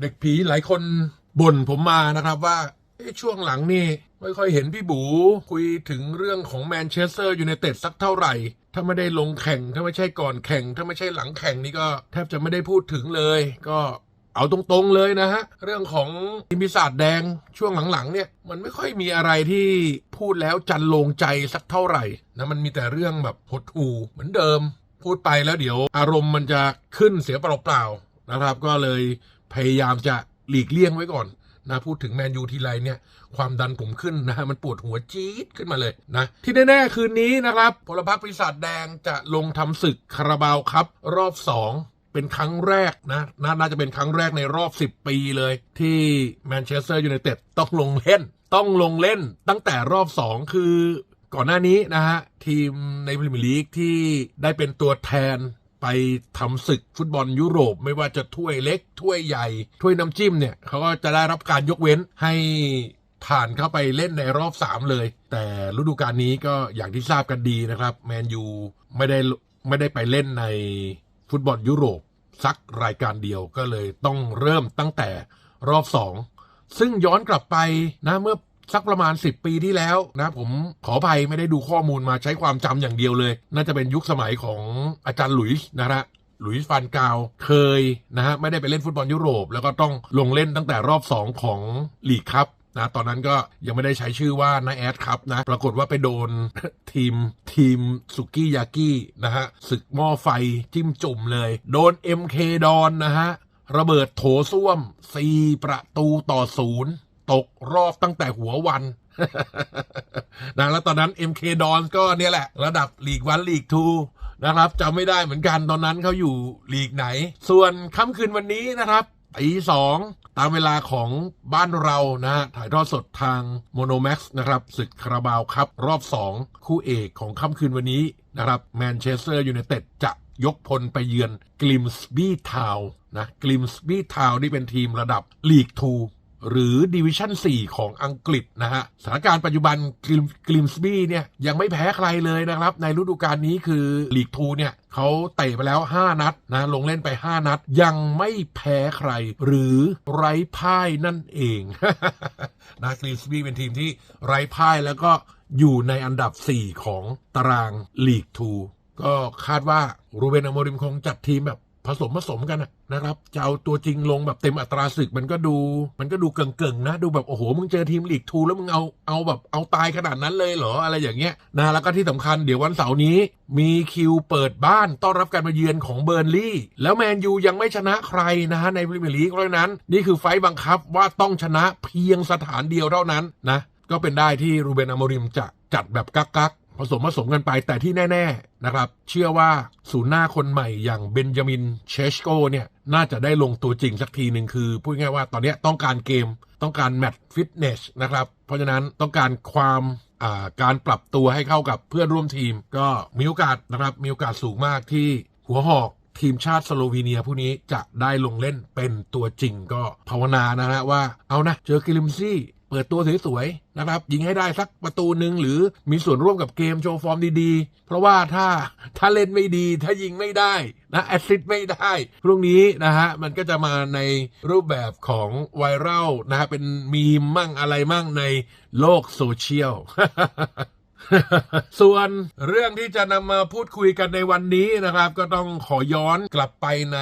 เด็กผีหลายคนบ่นผมมานะครับว่าช่วงหลังนี่ไม่ค่อยเห็นพี่บูคุยถึงเรื่องของแมนเชสเตอร์ยูไนเต็ดสักเท่าไหร่ ถ้าไม่ได้ลงแข่ง ถ้าไม่ใช่ก่อนแข่ง ถ้าไม่ใช่หลังแข่งนี่ก็แทบจะไม่ได้พูดถึงเลย ก็เอาตรงๆเลยนะฮะ เรื่องของทีมปีศาจแดงช่วงหลังๆเนี่ย มันไม่ค่อยมีอะไรที่พูดแล้วจันลงใจสักเท่าไหร่นะมันมีแต่เรื่องแบบหดหูเหมือนเดิม พูดไปแล้วเดี๋ยว อารมณ์มันจะขึ้นเสียเปล่าๆนะครับ ก็เลย พยายามจะหลีกเลี่ยงไว้ก่อนนะพูดถึงแมนยูทีไรเนี่ยความดันผมขึ้นนะฮะมันปวดหัวจี๊ดขึ้นมาเลยนะที่แน่ ๆ คืนนี้นะครับพลพรรคปีศาจแดงจะลงทำศึกคาราบาวครับ รอบ 2 เป็นครั้งแรกนะนน่าจะเป็นครั้งแรกในรอบ 10 ปีเลย ที่แมนเชสเตอร์ยูไนเต็ดต้องลงเล่น ต้องลงเล่นตั้งแต่รอบ 2 คือก่อนหน้านี้นะฮะทีมในพรีเมียร์ลีกที่ได้เป็นตัวแทน ไปทำศึกฟุตบอลยุโรป ไม่ว่าจะถ้วยเล็ก ถ้วยใหญ่ ถ้วยน้ำจิ้มเนี่ยเขาก็จะได้รับการยกเว้นให้ผ่านเข้าไปเล่นในรอบ 3 เลย แต่ฤดูกาลนี้ก็อย่างที่ทราบกันดีนะครับ แมนยูไม่ได้ไม่ได้ไปเล่นในฟุตบอลยุโรปสักรายการเดียวก็เลยต้องเริ่มตั้งแต่รอบ 2 ซึ่งย้อนกลับไปนะเมื่อ สักประมาณ 10 ปีที่แล้วนะผมขออภัยไม่ได้ดูข้อมูลมาใช้ความจำอย่างเดียวเลย น่าจะเป็นยุคสมัยของอาจารย์หลุยส์นะฮะหลุยส์ฟานกาวเคยนะฮะไม่ได้ไปเล่นฟุตบอลยุโรป แล้วก็ต้องลงเล่นตั้งแต่รอบ 2 ของลีกครับนะตอนนั้นก็ยังไม่ได้ใช้ชื่อว่านาแอดครับนะปรากฏว่าไปโดนทีมทีมสุกี้ยากินะฮะศึกหม้อไฟจิ้มจุ่มเลย โดน MK ดอนนะฮะระเบิดโถส้วม 4 ประตูต่อศูนย์ ตกรอบตั้งแต่หัววันนะแล้วตอนนั้น MK ดอนก็เนี่ยแหละ ระดับลีกวันลีกทูนะครับจำไม่ได้เหมือนกันตอนนั้นเขาอยู่ลีกไหน ส่วนค่ำคืนวันนี้นะครับตีสองตามเวลาของบ้านเรานะฮะถ่ายทอดสดทางโมโนแม็กซ์นะครับศึกคาราบาวครับ รอบ 2 คู่เอกของค่ำคืนวันนี้นะครับแมนเชสเตอร์ยูไนเต็ดจะยกพลไปเยือนกลิมส์บี้ทาวนะกลิมส์บี้ทาวนี่เป็นทีมระดับลีกทู หรือดิวิชั่น 4 ของอังกฤษนะฮะสถานการณ์ปัจจุบันกลิมสบี้เนี่ยยังไม่แพ้ใครเลยนะครับ ในฤดูกาลนี้คือลีกทูเนี่ยเขาเตะไปแล้ว 5 นัดนะลงเล่นไป 5 นัด ยังไม่แพ้ใคร หรือไร้พ่ายนั่นเองนะกลิมสบี้เป็นทีมที่ไร้พ่ายแล้วก็อยู่ในอันดับ 4 ของตารางลีกทูก็คาดว่ารูเบนอโมริมคงจัดทีมแบบ ผสมผสมกันนะครับจะเอาตัวจริงลงแบบเต็มอัตราศึกมันก็ดู มันก็ดูเก่งๆนะ ดูแบบโอ้โหมึงเจอทีมลีกทูแล้วมึงเอาเอาแบบเอาตายขนาดนั้นเลยเหรออะไรอย่างเงี้ยนะแล้วก็ที่สำคัญเดี๋ยววันเสาร์นี้ มีคิวเปิดบ้านต้อนรับการมาเยือนของเบอร์นลี่แล้วแมนยูยังไม่ชนะใครนะฮะในพรีเมียร์ลีกเพราะนั้น นี่คือไฟบังคับว่าต้องชนะเพียงสถานเดียวเท่านั้นนะก็เป็นได้ที่รูเบนอโมริมจะจัดแบบกักกัก ผสมผสมกันไปแต่ที่แน่ ๆนะครับ เชื่อว่าศูนย์หน้าคนใหม่อย่างเบนจามินเชชโกเนี่ย น่าจะได้ลงตัวจริงสักทีหนึ่งคือ พูดง่ายๆว่าตอนนี้ต้องการเกม ต้องการแมตช์ฟิตเนสนะครับ เพราะฉะนั้นต้องการความาการปรับตัวให้เข้ากับเพื่อนร่วมทีม ก็มีโอกาสนะครับ มีโอกาสสูงมากที่หัวหอกทีมชาติสโลวีเนียผู้นี้จะได้ลงเล่นเป็นตัวจริงก็ภาวนานะฮะว่าเอานะ เจอกิลิมซี่ เปิดตัวสวยๆนะครับ ยิงให้ได้สักประตูหนึ่งหรือมีส่วนร่วมกับเกมโชว์ฟอร์มดีๆ เพราะว่าถ้าถ้าเล่นไม่ดี ถ้ายิงไม่ได้นะแอสซิสต์ไม่ได้พรุ่งนี้นะฮะมันก็จะมาในรูปแบบของไวรัลนะฮะเป็นมีมมั่งอะไรมั่งในโลกโซเชียลส่วนเรื่องที่จะนำมาพูดคุยกันในวันนี้นะครับ ก็ต้องขอย้อนกลับไปใน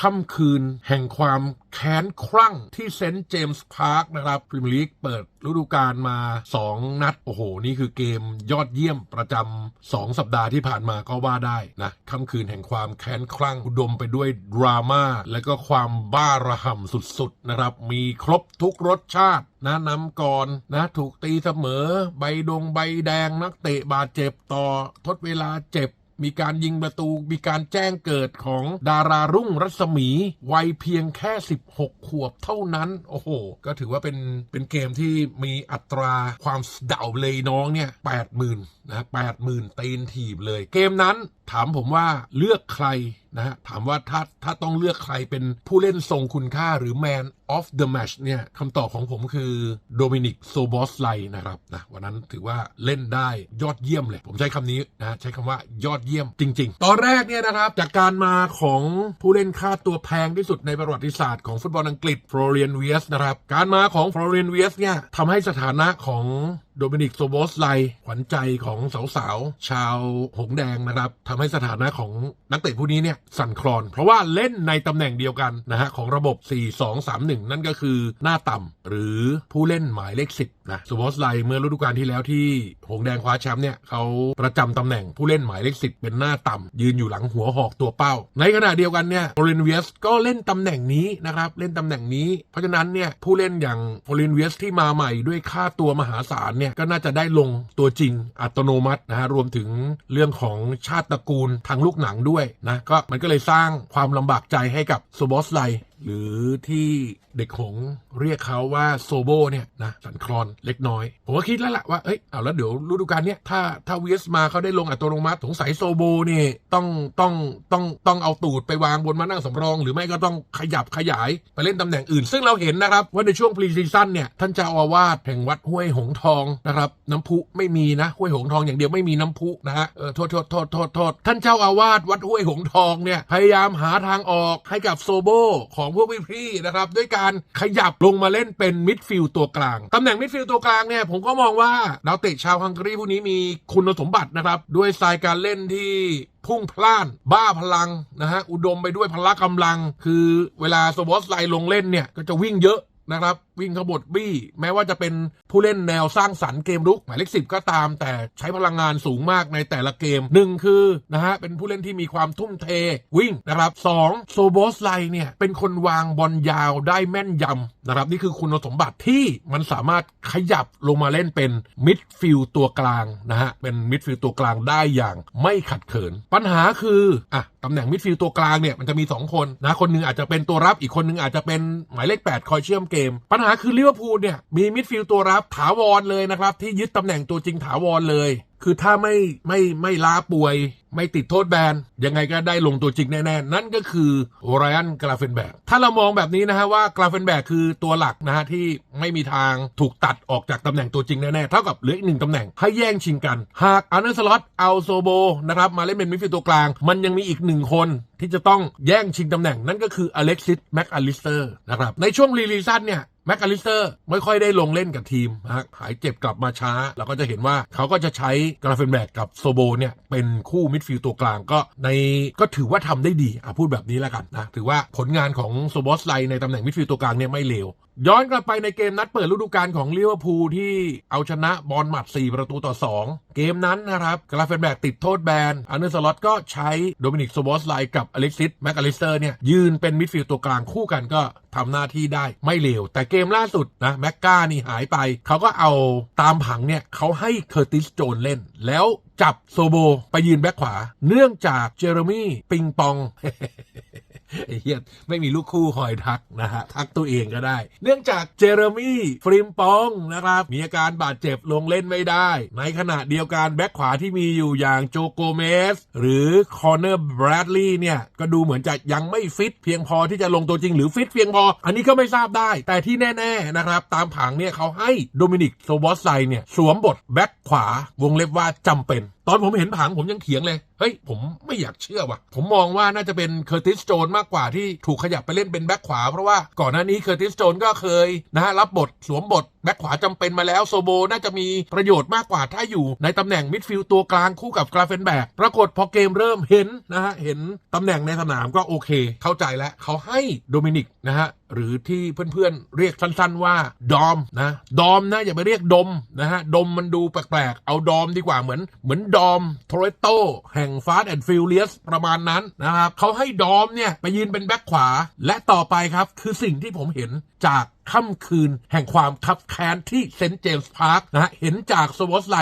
ค่ำคืนแห่งความ แค้นครั่งที่เซนต์เจมส์พาร์คนะครับพรีเมียร์ลีกเปิดฤดูกาลมา 2 นัด โอ้โห นี่คือเกมยอดเยี่ยมประจำ2สัปดาห์ที่ผ่านมาก็ว่าได้นะค่ำคืนแห่งความแค้นครั่งอุดมไปด้วยดราม่าและก็ความบ้าระห่ำสุดๆนะครับ มีครบทุกรสชาตินะนำก่อนนะถูกตีเสมอ ใบดงใบแดงนักเตะบาดเจ็บต่อทดเวลาเจ็บ มีการยิงประตู มีการแจ้งเกิดของดารารุ่งรัศมี วัยเพียงแค่ 16 ขวบเท่านั้น โอ้โห ก็ถือว่าเป็นเป็นเกมที่มีอัตราความเดาเลยน้องเนี่ย80,000นะ80,000ตีนถีบเลย เกมนั้น ถามผมว่าเลือกใครนะฮะถามว่าถ้าถ้าต้องเลือกใครเป็นผู้เล่นทรงคุณค่าหรือ Man of the Match เนี่ยคำตอบของผมคือโดมินิกโซบอสไลนะครับนะวันนั้นถือว่าเล่นได้ยอดเยี่ยมเลย ผมใช้คำนี้นะใช้คำว่ายอดเยี่ยมจริง ๆ ตอนแรกเนี่ยนะครับ จากการมาของผู้เล่นค่าตัวแพงที่สุดในประวัติศาสตร์ของฟุตบอลอังกฤษฟลอเรียนเวียสนะครับ การมาของฟลอเรียนเวียสเนี่ยทำให้สถานะของ โดมินิกโซโบสไลขวัญใจของสาวๆ ชาวหงแดงนะครับทำให้สถานะของนักเตะผู้นี้เนี่ยสั่นคลอน เพราะว่าเล่นในตำแหน่งเดียวกันนะฮะของระบบ 4-2-3-1 นั่นก็คือหน้าต่ำหรือผู้เล่นหมายเลข 10นะโซโบสไลเมื่อฤดูกาลที่แล้วที่หงแดงคว้าแชมป์เนี่ยเขาประจำตำแหน่งผู้เล่นหมายเลข 10 เป็นหน้าต่ำยืนอยู่หลังหัวหอกตัวเป้า ในขณะเดียวกันเนี่ยโอเรนเวียสก็เล่นตำแหน่งนี้นะครับเล่นตำแหน่งนี้ เพราะฉะนั้นเนี่ยผู้เล่นอย่างโอเรนเวียสที่มาใหม่ด้วยค่าตัวมหาศาลเนี่ยก็น่าจะได้ลงตัวจริงอัตโนมัตินะฮะรวมถึงเรื่องของชาติตระกูลทางลูกหนังด้วยนะก็มันก็เลยสร้างความลำบากใจให้กับสบอสไลหรือที่เด็กหงเรียกเขาว่าโซโบเนี่ยนะสันคลอนเล็กน้อย ผมก็คิดแล้วล่ะว่าเอ้ยเอาแล้วเดี๋ยวฤดูกาลเนี้ยถ้าถ้าวีสมาเขาได้ลงอัตโนมัติสงสัยโซโบนี่ต้องต้องต้องต้องเอาตูดไปวางบนมานั่งสำรอง หรือไม่ก็ต้องขยับขยายไปเล่นตำแหน่งอื่น ซึ่งเราเห็นนะครับ ว่าในช่วงพรีซีซั่นเนี่ยท่านเจ้าอาวาสแห่งวัดห้วยหงทองนะครับน้ำพุไม่มีนะห้วยหงทองอย่างเดียวไม่มีน้ำพุนะฮะเออโทษโทษโทษโทษโทษท่านเจ้าอาวาสวัดห้วยหงทองเนี่ยพยายามหาทางออกให้กับโซโบของของพวกพี่ๆนะครับด้วยการขยับลงมาเล่นเป็นมิดฟิลด์ตัวกลางตำแหน่งมิดฟิลด์ตัวกลางเนี่ยผมก็มองว่าดาวเตะชาวฮังการีผู้นี้มีคุณสมบัตินะครับด้วยสไตล์การเล่นที่พุ่งพล่าน บ้าพลังนะฮะอุดมไปด้วยพละกำลัง คือเวลาสวอสไลลงเล่นเนี่ยก็จะวิ่งเยอะนะครับ วิ่งขบฏบี้ แม้ว่าจะเป็นผู้เล่นแนวสร้างสรรค์เกมรุกหมายเลขสิบก็ตามแต่ใช้พลังงานสูงมากในแต่ละเกมหนึ่งคือนะฮะเป็นผู้เล่นที่มีความทุ่มเทวิ่งนะครับสองโซโบสไลเนี่ยเป็นคนวางบอลยาวได้แม่นยำนะครับนี่คือคุณสมบัติที่มันสามารถขยับลงมาเล่นเป็นมิดฟิลตัวกลางนะฮะเป็นมิดฟิลตัวกลางได้อย่างไม่ขัดเขิน ปัญหาคืออะตำแหน่งมิดฟิลตัวกลางเนี่ยมันจะมี 2 คนนะคนหนึงอาจจะเป็นตัวรับอีกคนหนึงอาจจะเป็นหมายเลข 8 คอยเชื่อมเกมปัญหาคือลิเวอร์พูลเนี่ยมีมิดฟิลด์ตัวรับถาวรเลยนะครับ ที่ยึดตำแหน่งตัวจริงถาวรเลย คือถ้าไม่ไม่ไม่ลาป่วย ไม่ติดโทษแบนยังไงก็ได้ลงตัวจริงแน่ๆ นั่นก็คือไรอันกราเฟนแบกถ้าเรามองแบบนี้นะฮะว่ากราเฟนแบกคือตัวหลักนะฮะที่ไม่มีทางถูกตัดออกจากตำแหน่งตัวจริงแน่ๆ เท่ากับเหลืออีกหนึ่งตำแหน่งให้แย่งชิงกัน หากอันเดอร์สล็อตเอาโซโบนะครับมาเล่นเป็นมิดฟิลด์ตัวกลาง มันยังมีอีกหนึ่งคนที่จะต้องแย่งชิงตำแหน่งนั่นก็คืออเล็กซิสแม็กอลิสเตอร์นะครับในช่วงรีลีซันเนี่ย แม็กอลิสเตอร์ไม่ค่อยได้ลงเล่นกับทีมนะฮะหายเจ็บกลับมาช้า เราก็จะเห็นว่าเขาก็จะใช้กราเฟนแบกกับโซโบเนี่ย เป็นคู่มิดฟิลด์ตัวกลางก็ในก็ถือว่าทำได้ดีอะพูดแบบนี้แล้วกันนะ ถือว่าผลงานของโซบอสไลในตำแหน่งมิดฟิลด์ตัวกลางเนี่ยไม่เลว ย้อนกลับไปในเกมนัดเปิดฤดูกาลของลิเวอร์พูลที่เอาชนะบอลหมัด 4 ประตูต่อ 2 เกมนั้นนะครับกราเฟนแบกติดโทษแบนอันเดอร์สล็อตก็ใช้โดมินิกโซบอสไลกับอเล็กซิสแมคอลิสเตอร์เนี่ยยืนเป็นมิดฟิลด์ตัวกลางคู่กันก็ทำหน้าที่ได้ไม่เลวแต่เกมล่าสุดนะแม็กกานี่หายไป เขาก็เอาตามผังเนี่ยเขาให้เคอร์ติสโจนเล่น แล้วจับโซโบไปยืนแบ็คขวา เนื่องจากเจอร์มี่ปิงปอง ไอ้เฮียไม่มีลูกคู่คอยทักนะฮะทักตัวเองก็ได้ เนื่องจากเจอร์มี่ฟริมปองนะครับ มีอาการบาดเจ็บลงเล่นไม่ได้ ในขณะเดียวกันแบ็คขวาที่มีอยู่อย่างโจโกเมส หรือคอนเนอร์แบรดลีย์เนี่ย ก็ดูเหมือนจะยังไม่ฟิตเพียงพอที่จะลงตัวจริงหรือฟิตเพียงพอ อันนี้ก็ไม่ทราบได้ แต่ที่แน่ ๆ นะครับ ตามผังเนี่ยเขาให้โดมินิกโซบอสไซเนี่ยสวมบทแบ็คขวาวงเล็บว่าจำเป็น ตอนผมเห็นผังผมยังเถียงเลย เฮ้ย ผมไม่อยากเชื่อว่ะ ผมมองว่าน่าจะเป็นเคอร์ติสโจนมากกว่าที่ถูกขยับไปเล่นเป็นแบ็คขวา เพราะว่าก่อนหน้านี้เคอร์ติสโจนก็เคยนะฮะรับบทสวมบท แบ็คขวาจำเป็นมาแล้วโซโบน่าจะมีประโยชน์มากกว่าถ้าอยู่ในตำแหน่งมิดฟิลด์ตัวกลางคู่กับกราเฟนแบกปรากฏพอเกมเริ่มเห็นนะฮะเห็นตำแหน่งในสนามก็โอเค เข้าใจแล้วเขาให้โดมินิกนะฮะหรือที่เพื่อนๆ เรียกสั้นๆว่าดอมนะดอมนะอย่าไปเรียกดมนะฮะดมมันดูแปลกๆ เอาดอมดีกว่าเหมือน เหมือนดอมโทเรโตแห่งฟาสต์แอนด์ฟิลเลียสประมาณนั้นนะครับเขาให้ดอมเนี่ย ไปยืนเป็นแบ็คขวา และต่อไปครับ คือสิ่งที่ผมเห็นจาก ค่ำคืนแห่งความคับแค้นที่เซนต์เจมส์พาร์คนะฮะเห็นจากสวอสไล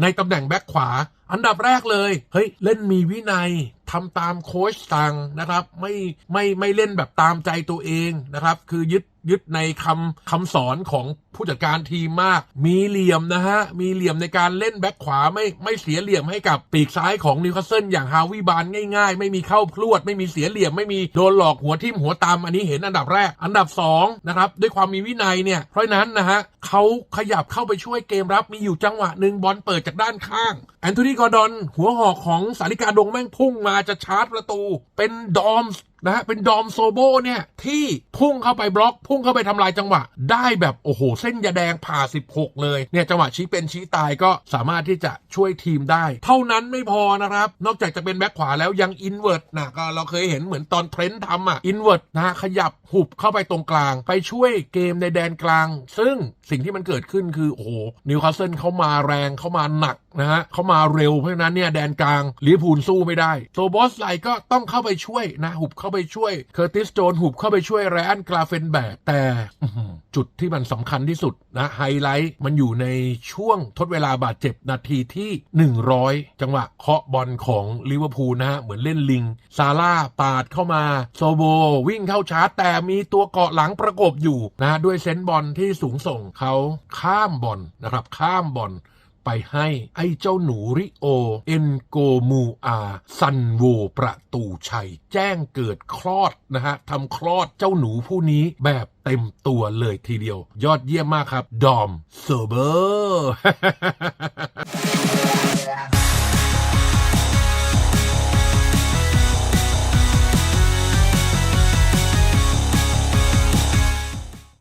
ในตำแหน่งแบ็คขวา อันดับแรกเลย เฮ้ย เล่นมีวินัย ทำตามโค้ชสั่งนะครับ ไม่ไม่ไม่เล่นแบบตามใจตัวเองนะครับ คือยึดยึดในคำคำสอนของผู้จัดการทีมมาก มีเหลี่ยมนะฮะ มีเหลี่ยมในการเล่นแบ็คขวาไม่ไม่เสียเหลี่ยมให้กับปีกซ้ายของนิวคาสเซิลอย่างฮาวิบานง่ายๆ ไม่มีเข้าพลวด ไม่มีเสียเหลี่ยมไม่มีโดนหลอกหัวทิ่มหัวตามอันนี้เห็นอันดับแรก อันดับสองนะครับด้วยความมีวินัยเนี่ยเพราะฉะนั้นนะฮะเขาขยับเข้าไปช่วยเกมรับมีอยู่จังหวะหนึ่งบอลเปิดจากด้านข้าง แอนโทนีกอร์ดอนหัวหอกของสาริกาดงแม่งพุ่งมาจะชาร์จประตู เป็นดอมส นะฮะเป็นดอมโซโบเนี่ยที่พุ่งเข้าไปบล็อก พุ่งเข้าไปทำลายจังหวะ ได้แบบโอ้โห เส้นยาแดงผ่า 16 เลยเนี่ยจังหวะชี้เป็นชี้ตายก็สามารถที่จะช่วยทีมได้ เท่านั้นไม่พอนะครับ นอกจากจะเป็นแบ็คขวาแล้วยังอินเว r ร์นะก็เราเคยเห็นเหมือนตอนเทรนด์ทำอะอินเว r ร์นะฮะขยับหุบเข้าไปตรงกลาง ไปช่วยเกมในแดนกลาง ซึ่งสิ่งที่มันเกิดขึ้นคือโอ้โหนิวคาสเซิลเขามาแรงเขามาหนักนะฮะเขามาเร็วเพราะฉะนั้นเนี่ยแดนกลางลิเวอร์พูลสู้ไม่ได้โซบอสไลก็ต้องเข้าไปช่วยนะหุบเข้าไปช่วยเคอร์ติสโจนหุบเข้าไปช่วยไรอันกราเฟนแบกแต่อื้อหือจุดที่มันสำคัญที่สุดนะไฮไลท์มันอยู่ในช่วงทดเวลาบาดเจ็บนาทีที่ 100 จังหวะเคาะบอลของลิเวอร์พูลนะฮะ เหมือนเล่นลิง ซาร่าปาดเข้ามา โซโบวิ่งเข้าชาร์จ แต่มีตัวเกาะหลังประกบอยู่นะฮะด้วยเซนส์บอลที่สูงส่งเขาข้ามบอลนะครับ ข้ามบอล ไปให้ไอ้เจ้าหนูริโอ เอนโกมูอาซันโวประตูชัย แจ้งเกิดคลอดนะฮะทำคลอดเจ้าหนูผู้นี้แบบเต็มตัวเลยทีเดียว ยอดเยี่ยมมากครับ ดอมเซอร์เบอร์